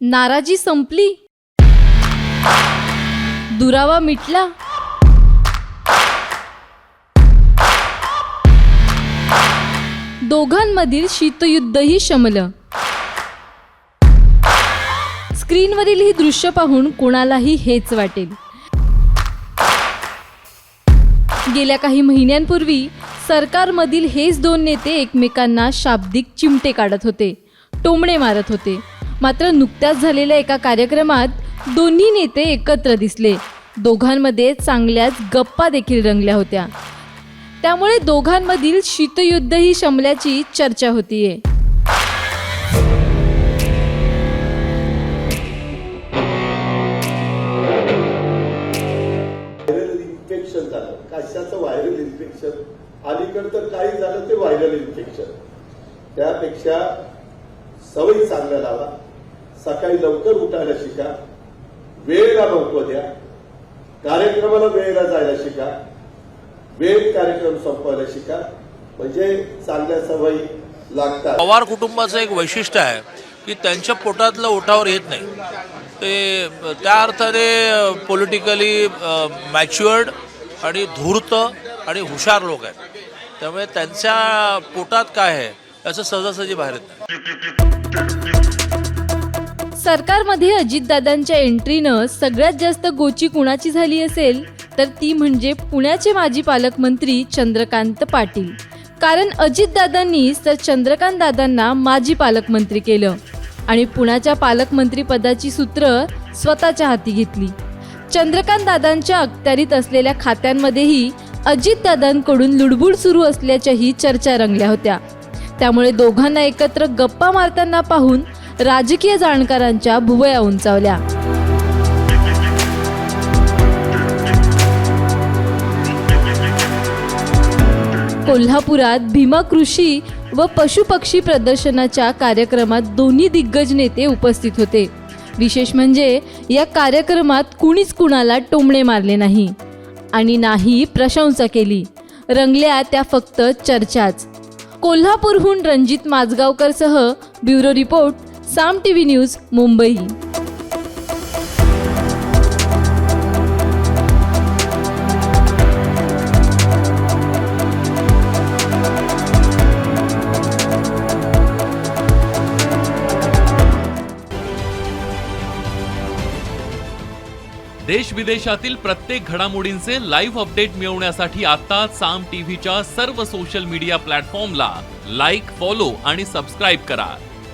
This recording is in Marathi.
नाराजी संपली. दुरावा मिटला. दोघांमधील शीतयुद्धही शमलं. स्क्रीनवरील ही दृश्य पाहून कोणालाही हेच वाटेल. गेल्या काही महिन्यांपूर्वी सरकारमधील हेच दोन नेते एकमेकांना शाब्दिक चिमटे काढत होते टोमणे मारत होते. मात्र नुकत्याच झालेल्या एका कार्यक्रमात दोन्ही नेते एकत्र दिसले. दोघांमध्ये चांगल्याच गप्पा देखील रंगल्या होत्या. त्यामुळे दोघांमधील शीतयुद्धही शमल्याची चर्चा होतीये. कशाचं व्हायरल इन्फेक्शन अलीकडं तर काही झालं ते व्हायरल इन्फेक्शन त्यापेक्षा सवयी चांगल्या लावा. सकाळी लवकर उठायला शिका. वेळेला महत्त्व द्या. कार्यक्रमाला वेळेला जायला शिका. वेळ कार्यक्रम संपवायला शिका. म्हणजे चांगल्या सवयी लागतात. पवार कुटुंबाचं एक वैशिष्ट्य आहे की त्यांच्या पोटातलं ओठावर येत नाही. ते त्या अर्थाने पॉलिटिकली मॅच्युअर्ड आणि धूर्त आणि हुशार लोक आहेत. त्यामुळे त्यांच्या पोटात काय आहे याचं सहजासहजी बाहेर येत नाही. सरकारमध्ये अजितदादांच्या एंट्रीनं सगळ्यात जास्त गोची कुणाची झाली असेल तर ती म्हणजे पुण्याचे माजी पालकमंत्री चंद्रकांत पाटील. कारण अजितदादांनीच तर चंद्रकांत दादांना माजी पालकमंत्री केलं आणि पुण्याच्या पालकमंत्री पदाची सूत्र स्वतःच्या हाती घेतली. चंद्रकांत दादांच्या अखत्यारीत असलेल्या खात्यांमध्येही अजितदादांकडून लुडबुड सुरू असल्याच्याही चर्चा रंगल्या होत्या. त्यामुळे दोघांना एकत्र गप्पा मारताना पाहून राजकीय जाणकारांच्या भुवया उंचावल्या. कोल्हापुरात भीमा कृषी व पशुपक्षी प्रदर्शनाच्या कार्यक्रमात दोन्ही दिग्गज नेते उपस्थित होते. विशेष म्हणजे या कार्यक्रमात कुणीच कुणाला टोमणे मारले नाही. आणि नाही प्रशंसा केली. रंगल्या त्या फक्त चर्चाच. कोल्हापूरहून Ranjit माजगावकरसह bureau report Saam T V news Mumbai. देश विदेशातील प्रत्येक घडामोडींचे लाईव्ह अपडेट मिळवण्यासाठी आता साम टीव्हीच्या सर्व सोशल मीडिया प्लॅटफॉर्मला लाईक फॉलो आणि सबस्क्राईब करा.